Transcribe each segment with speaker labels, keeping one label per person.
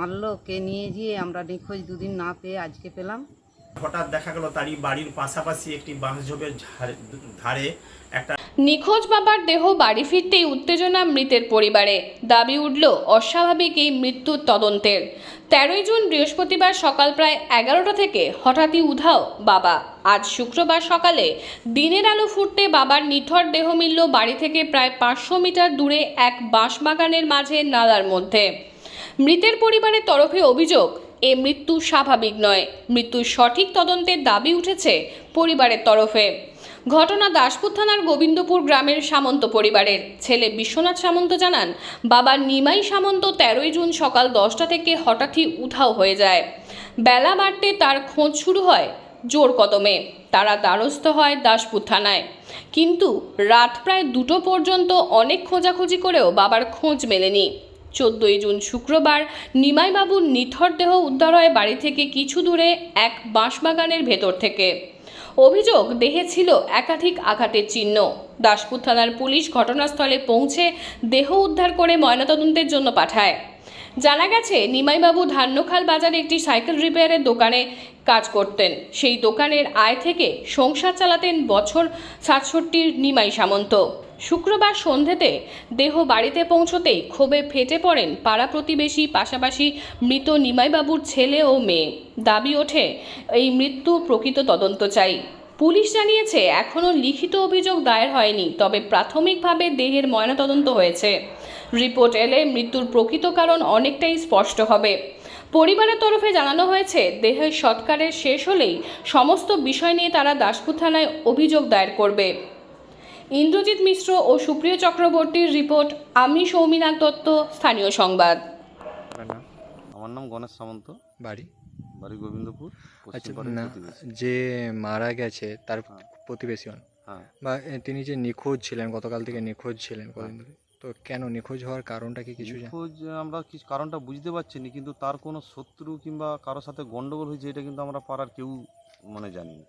Speaker 1: মারলো কে নিয়ে গিয়ে আমরা নিখোঁজ দুদিন না পেয়ে আজকে পেলাম।
Speaker 2: হঠাৎ দেখা গেল তারই বাড়ির পাশাপাশি একটি বাঁশঝোপের ধারে একটা
Speaker 3: নিখোঁজ বাবার দেহ বাড়ি ফিরতেই উত্তেজনা মৃতের পরিবারে। দাবি উঠল অস্বাভাবিক এই মৃত্যুর তদন্তের। তেরোই জুন বৃহস্পতিবার সকাল প্রায় এগারোটা থেকে হঠাৎই উধাও বাবা। আজ শুক্রবার সকালে দিনের আলো ফুটতে বাবার নিথর দেহ মিলল বাড়ি থেকে প্রায় পাঁচশো মিটার দূরে এক বাঁশবাগানের মাঝে নালার মধ্যে। মৃতের পরিবারের তরফে অভিযোগ, এ মৃত্যু স্বাভাবিক নয়। মৃত্যুর সঠিক তদন্তের দাবি উঠেছে পরিবারের তরফে। ঘটনা দাসপুর থানার গোবিন্দপুর গ্রামের সামন্ত পরিবারের। ছেলে বিশ্বনাথ সামন্ত জানান, বাবা নিমাই সামন্ত তেরোই জুন সকাল দশটা থেকে হঠাৎই উধাও হয়ে যায়। বেলা বাড়তে তার খোঁজ শুরু হয় জোর কদমে। তারা দ্বারস্থ হয় দাসপুর থানায়। কিন্তু রাত প্রায় দুটো পর্যন্ত অনেক খোঁজাখুঁজি করেও বাবার খোঁজ মেলেনি। চোদ্দই জুন শুক্রবার নিমাইবাবুর নিথর দেহ উদ্ধার হয় বাড়ি থেকে কিছু দূরে এক বাঁশবাগানের ভেতর থেকে। অভিযোগ, দেহে ছিল একাধিক আঘাতের চিহ্ন। দাসপুর থানার পুলিশ ঘটনাস্থলে পৌঁছে দেহ উদ্ধার করে ময়নাতদন্তের জন্য পাঠায়। জানা গেছে, নিমাইবাবু ধান্যখাল বাজারে একটি সাইকেল রিপেয়ারের দোকানে কাজ করতেন। সেই দোকানের আয় থেকে সংসার চালাতেন বছর সাতষট্টির নিমাই সামন্ত। শুক্রবার সন্ধেতে দেহ বাড়িতে পৌঁছতেই ক্ষোভে ফেটে পড়েন পাড়া প্রতিবেশী, পাশাপাশি মৃত নিমাইবাবুর ছেলে ও মেয়ে। দাবি ওঠে, এই মৃত্যু প্রকৃত তদন্ত চাই। পুলিশ জানিয়েছে এখনও লিখিত অভিযোগ দায়ের হয়নি, তবে প্রাথমিকভাবে দেহের ময়নাতদন্ত হয়েছে। রিপোর্ট এলে মৃত্যুর প্রকৃত কারণ অনেকটাই স্পষ্ট হবে। পরিবারের তরফে জানানো হয়েছে দেহের সৎকারের শেষ হলেই সমস্ত বিষয় নিয়ে তারা দাসপুর থানায় অভিযোগ দায়ের করবে। ইন্দ্রজিৎ মিশ্র ও সুপ্রিয় চক্রবর্তীর রিপোর্ট আমি সৌমিনাথ দত্ত স্থানীয় সংবাদ।
Speaker 4: আমার নাম গণেশ সামন্ত।
Speaker 5: বাড়ি?
Speaker 4: বাড়ি গোবিন্দপুর
Speaker 5: আচ্ছা না যে মারা গেছে তার
Speaker 4: হ্যাঁ।
Speaker 5: প্রতিবেশী হন
Speaker 4: হ্যাঁ।
Speaker 5: বা তিনি যে নিখোঁজ ছিলেন গতকাল থেকে নিখোঁজ ছিলেন কদিন ধরে তো কেন নিখোঁজ হওয়ার কারণটা কি কিছু
Speaker 4: নিখোঁজ আমরা কিছু কারণটা বুঝতে পারছি না কিন্তু তার কোনো শত্রু কিংবা কারোর সাথে গন্ডগোল হয়েছে এটা কিন্তু আমরা পাড়ার কেউ মানে জানি না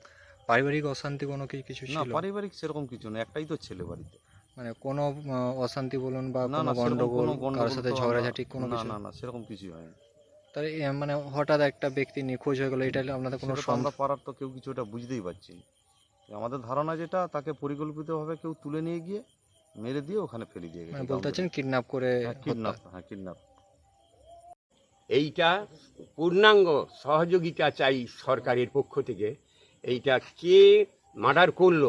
Speaker 5: পারিবারিক অশান্তি কোনো কি কিছু
Speaker 4: না
Speaker 5: ছিল?
Speaker 4: পারিবারিক সেরকম কিছু না একটাই তো ছেলে বাড়িতে।
Speaker 5: মানে কোনো আহ, অশান্তি বলুন বা
Speaker 4: না
Speaker 5: কোনো
Speaker 4: না সেরকম
Speaker 5: গন্ডগোল
Speaker 4: কোনো গন্ডগোল
Speaker 5: কারোর সাথে
Speaker 4: তো আমরা-
Speaker 5: ঝগড়াঝাটি কোনো
Speaker 4: না
Speaker 5: কিছু?
Speaker 4: না না সেরকম কিছুই হয়নি
Speaker 5: তার এ, মানে হঠাৎ একটা ব্যক্তি নিখোঁজ হয়ে গেল এটা আপনাদের কোনো
Speaker 4: সেটা তো
Speaker 5: সন্দেহ
Speaker 4: পাড়ার তো কেউ কিছু এটা বুঝতেই পারছি না। আমাদের ধারণা যেটা তাকে পরিকল্পিতভাবে কেউ তুলে নিয়ে গিয়ে মেরে দিয়ে ওখানে ফেলে দিয়ে
Speaker 5: মানে
Speaker 4: গেছে
Speaker 5: বলতে চাচ্ছেন কিডন্যাপ করে
Speaker 4: কিডন্যাপ হ্যাঁ কিডন্যাপ
Speaker 6: এইটা পূর্ণাঙ্গ সহযোগিতা চাই সরকারের পক্ষ থেকে। এইটা কে মার্ডার করল?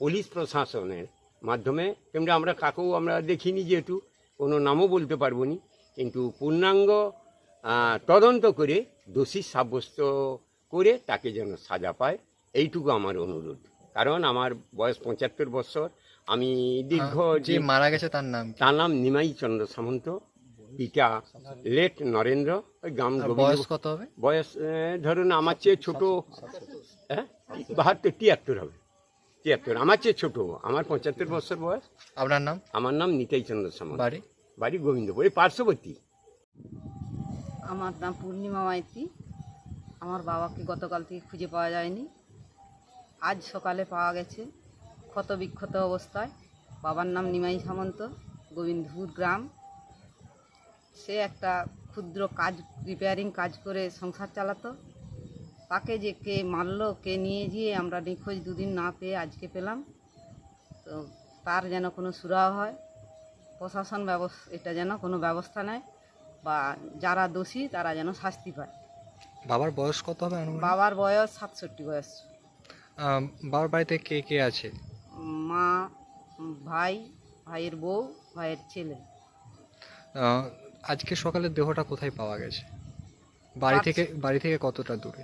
Speaker 6: পুলিশ প্রশাসনের মাধ্যমে। কিন্তু আমরা কাকেও আমরা দেখিনি যেহেতু কোনো নামও বলতে পারব নি। কিন্তু পূর্ণাঙ্গ তদন্ত করে দোষী সাব্যস্ত করে তাকে যেন সাজা পায় এইটুকু আমার অনুরোধ। কারণ আমার বয়স পঁচাত্তর বছর আমি দীর্ঘ
Speaker 5: যে
Speaker 6: যে
Speaker 5: মারা গেছে তার নাম?
Speaker 6: তার নাম নিমাই চন্দ্র সামন্ত পিতা লেট নরেন্দ্র ওই গ্রাম
Speaker 5: বয়স কত হবে?
Speaker 6: বয়স ধরুন আমার চেয়ে ছোট হ্যাঁ? বাহাত্তর তিয়াত্তর হবে। তিয়াত্তর। আমার চেয়ে ছোট। আমার পঁচাত্তর বছর বয়স।
Speaker 5: আপনার নাম?
Speaker 6: আমার নাম নিতাই চন্দ্র সামন্ত।
Speaker 5: বাড়ি?
Speaker 6: বাড়ি গোবিন্দপুর। এই পার্শ্ববর্তী।
Speaker 1: আমার নাম পূর্ণিমা মাইতি। আমার বাবাকে গতকাল থেকে খুঁজে পাওয়া যায়নি। আজ সকালে পাওয়া গেছে ক্ষত বিক্ষত অবস্থায়। বাবার নাম নিমাই সামন্ত গোবিন্দপুর গ্রাম। সে একটা ক্ষুদ্র কাজ রিপেয়ারিং কাজ করে সংসার চালাতো। তাকে যে কে মারলো কে নিয়ে গিয়ে আমরা নিখোঁজ দুদিন না পেয়ে আজকে পেলাম। তো তার যেন কোনো সুরাহ হয় প্রশাসন ব্যবস্থা এটা যেন কোনো ব্যবস্থা নেয় বা যারা দোষী তারা যেন শাস্তি পায়।
Speaker 5: বাবার বয়স কত হবে
Speaker 1: বাবার বয়স সাতষট্টি বয়স।
Speaker 5: বাবার বাড়িতে কে কে আছে?
Speaker 1: মা ভাই ভাইয়ের বউ ভাইয়ের ছেলে।
Speaker 5: আজকে সকালে দেহটা কোথায় পাওয়া গেছে? বাড়ি থেকে বাড়ি থেকে কতটা দূরে?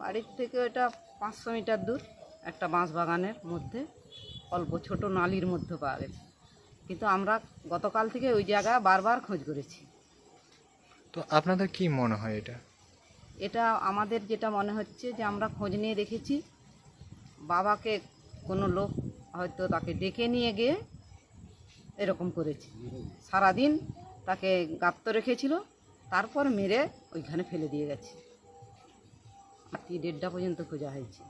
Speaker 1: বাড়ির থেকে ওটা পাঁচশো মিটার দূর একটা বাঁশ বাগানের মধ্যে অল্প ছোট নালির মধ্যে পাওয়া গেছে। কিন্তু আমরা গতকাল থেকে ওই জায়গায় বারবার খোঁজ করেছি।
Speaker 5: তো আপনাদের কি মনে হয় এটা?
Speaker 1: এটা আমাদের যেটা মনে হচ্ছে যে আমরা খোঁজ নিয়ে দেখেছি বাবাকে কোনো লোক হয়তো তাকে ডেকে নিয়ে গিয়ে এরকম করেছে। সারাদিন তাকে গাপ্ত রেখেছিল তারপর মেরে ওইখানে ফেলে দিয়ে গেছে। দেড়টা পর্যন্ত খোঁজা হয়েছে।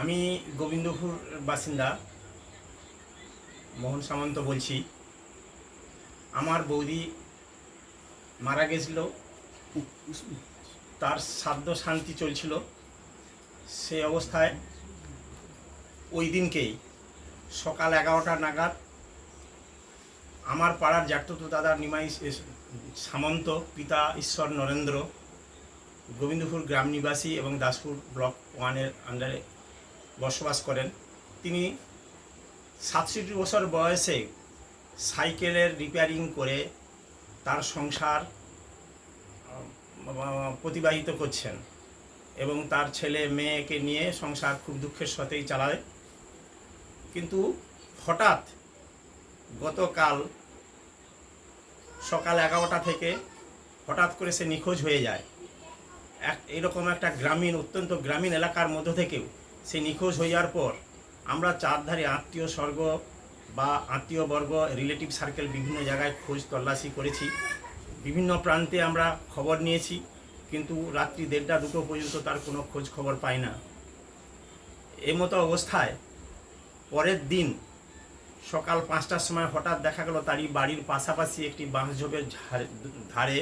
Speaker 2: আমি গোবিন্দপুর বাসিন্দা। মোহন সামন্ত বলছি। আমার বৌদি মারা গেছিল। তার সাধ্য শান্তি চলছিল। সে অবস্থায় ওই দিনকেই সকাল এগারোটা নাগাদ আমার পাড়ার জ্যাঠতো দাদার নিমাই সামন্ত, পিতা ঈশ্বর নরেন্দ্র, গোবিন্দপুর গ্রাম নিবাসী এবং দাসপুর ব্লক ওয়ানের আন্ডারে বসবাস করেন। তিনি সাতষট্টি বছর বয়সে সাইকেলের রিপেয়ারিং করে তার সংসার প্রতিবাহিত করছেন এবং তার ছেলে মেয়েকে নিয়ে সংসার খুব দুঃখের সাথেই চালায়। কিন্তু হঠাৎ গতকাল সকাল এগারোটা থেকে হঠাৎ করে সে নিখোঁজ হয়ে যায়। এক, এরকম একটা গ্রামীণ, অত্যন্ত গ্রামীণ এলাকার মধ্য থেকেও সে নিখোঁজ হয়ে যাওয়ার পর আমরা চারধারে আত্মীয় স্বর্গ বা আত্মীয় বর্গ রিলেটিভ সার্কেল বিভিন্ন জায়গায় খোঁজ তল্লাশি করেছি। বিভিন্ন প্রান্তে আমরা খবর নিয়েছি, কিন্তু রাত্রি দেড়টা দুটো পর্যন্ত তার কোনো খোঁজ খবর পাই না। এই মতো অবস্থায় পরের দিন সকাল পাঁচটার সময় হঠাৎ দেখা গেল তারই বাড়ির পাশাপাশি একটি বাঁশঝোপের ধারে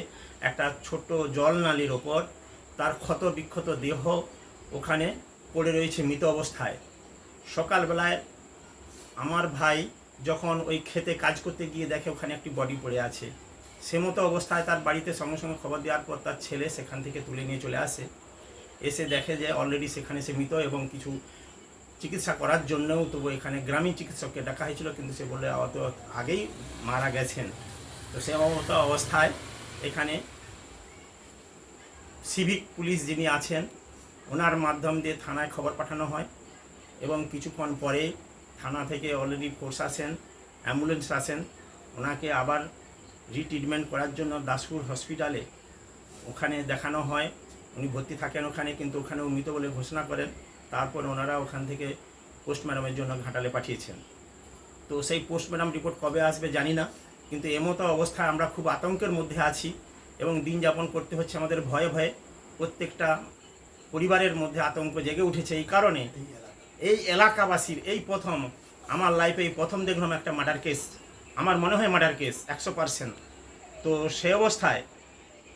Speaker 2: একটা ছোট্ট জল নালির ওপর তার ক্ষত বিক্ষত দেহ ওখানে পড়ে রয়েছে মৃত অবস্থায়। সকালবেলায় আমার ভাই যখন ওই খেতে কাজ করতে গিয়ে দেখে ওখানে একটি বডি পড়ে আছে। সে মতো অবস্থায় তার বাড়িতে সঙ্গে সঙ্গে খবর দেওয়ার পর তার ছেলে সেখান থেকে তুলে নিয়ে চলে আসে। এসে দেখে যে অলরেডি সেখানে সে মৃত এবং কিছু চিকিৎসা করার জন্যও তবু এখানে গ্রামীণ চিকিৎসককে ডাকা হয়েছিল, কিন্তু সে বলে অত আগেই মারা গেছেন। তো সে মতো অবস্থায় এখানে সিভিক পুলিশ যিনি আছেন, ওনার মাধ্যম দিয়ে থানায় খবর পাঠানো হয় এবং কিছুক্ষণ পরে থানা থেকে অলরেডি ফোর্স আসেন অ্যাম্বুলেন্স আসেন। ওনাকে আবার রিট্রিটমেন্ট করার জন্য দাসপুর হসপিটালে ওখানে দেখানো হয়। উনি ভর্তি থাকেন ওখানে, কিন্তু ওখানেও মৃত বলে ঘোষণা করেন। তারপর ওনারা ওখান থেকে পোস্টম্যাডামের জন্য ঘাটালে পাঠিয়েছেন। তো সেই পোস্টম্যাডাম রিপোর্ট কবে আসবে জানি না কিন্তু এমতো অবস্থায় আমরা খুব আতঙ্কের মধ্যে আছি এবং দিন যাপন করতে হচ্ছে আমাদের ভয়ে ভয়ে। প্রত্যেকটা পরিবারের মধ্যে আতঙ্ক জেগে উঠেছে এই কারণে। এই এলাকাবাসীর এই প্রথম আমার লাইফে এই প্রথম দেখলাম একটা মার্ডার কেস আমার মনে হয় মার্ডার কেস একশো পার্সেন্ট তো সে অবস্থায়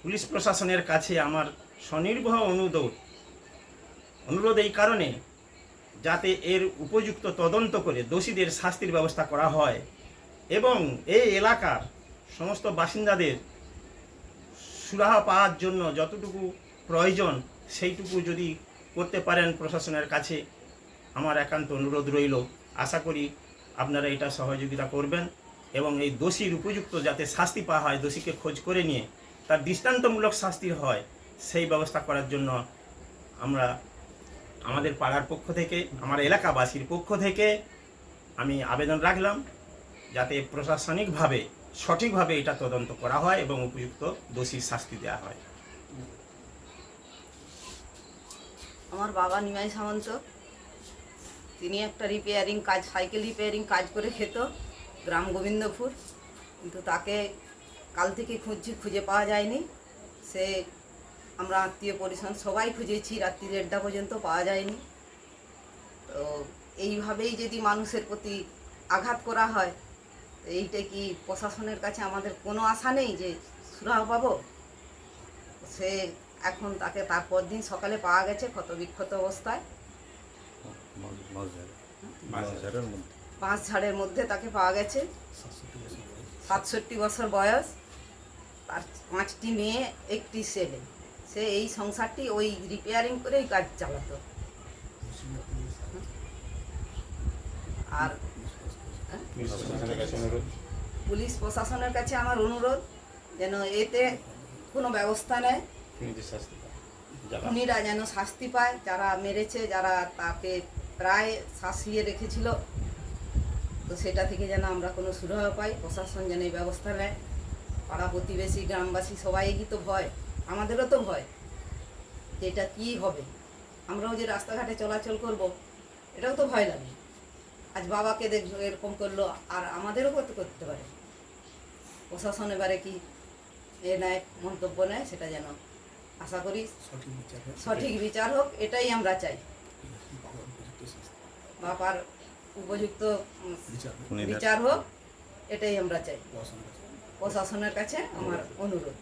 Speaker 2: পুলিশ প্রশাসনের কাছে আমার স্বনির্ভর অনুরোধ অনুরোধ এই কারণে যাতে এর উপযুক্ত তদন্ত করে দোষীদের শাস্তির ব্যবস্থা করা হয় এবং এই এলাকার সমস্ত বাসিন্দাদের সুরাহা পাওয়ার জন্য যতটুকু প্রয়োজন সেইটুকু যদি করতে পারেন প্রশাসনের কাছে, আমার একান্ত অনুরোধ রইল। আশা করি আপনারা এটা সহযোগিতা করবেন এবং এই দোষীর উপযুক্ত যাতে শাস্তি পাওয়া হয়, দোষীকে খোঁজ করে নিয়ে তার দৃষ্টান্তমূলক শাস্তি হয়, সেই ব্যবস্থা করার জন্য আমরা আমাদের পাড়ার পক্ষ থেকে, আমার এলাকাবাসীর পক্ষ থেকে আমি আবেদন রাখলাম যাতে প্রশাসনিকভাবে সঠিকভাবে এটা তদন্ত করা হয় এবং উপযুক্ত দোষীর শাস্তি দেওয়া হয়।
Speaker 1: আমার বাবা নিমাই সামন্ত। তিনি একটা রিপেয়ারিং কাজ সাইকেল রিপেয়ারিং কাজ করে খেত, গ্রাম গোবিন্দপুর। কিন্তু তাকে কাল থেকে খুঁজছি, খুঁজে পাওয়া যায়নি। সে আমরা আত্মীয় পরিজন সবাই খুঁজেছি রাত্রি দেড়টা পর্যন্ত পাওয়া যায়নি। তো এইভাবেই যদি মানুষের প্রতি আঘাত করা হয় তো এইটা কি প্রশাসনের কাছে আমাদের কোনো আশা নেই যে সুরাহ পাবো? সে এখন তাকে তারপর দিন সকালে পাওয়া গেছে ক্ষত বিক্ষত অবস্থায়। পাঁচ ঝাড়ের মধ্যে। তাকে পাওয়া গেছে। সাতষট্টি বছর বয়স। তার পাঁচটি মেয়ে একটি ছেলে। সে এই সংসারটি ওই রিপেয়ারিং করেই কাজ চালাতো। আর পুলিশ প্রশাসনের কাছে আমার অনুরোধ যেন এতে কোনো ব্যবস্থা নেয়। খুনিরা যেন শাস্তি পায়, যারা মেরেছে, যারা তাকে প্রায় শাসিয়ে রেখেছিল, তো সেটা থেকে যেন আমরা কোনো সুরাহ পাই। প্রশাসন যেন এই ব্যবস্থা নেয়। পাড়া প্রতিবেশী, গ্রামবাসী সবাইই তো ভয়। আমাদেরও তো ভয় যে এটা কী হবে? আমরাও যে রাস্তাঘাটে চলাচল করব এটাও তো ভয় লাগে। আজ বাবাকে দেখ এরকম করল আর আমাদেরও করতে করতে পারে? প্রশাসন এবারে কি এ নেয় মন্তব্য নেয় সেটা যেন আশা করি সঠিক বিচার হোক। এটাই আমরা চাই। বাবার উপযুক্ত বিচার হোক এটাই আমরা চাই। প্রশাসনের কাছে আমার অনুরোধ।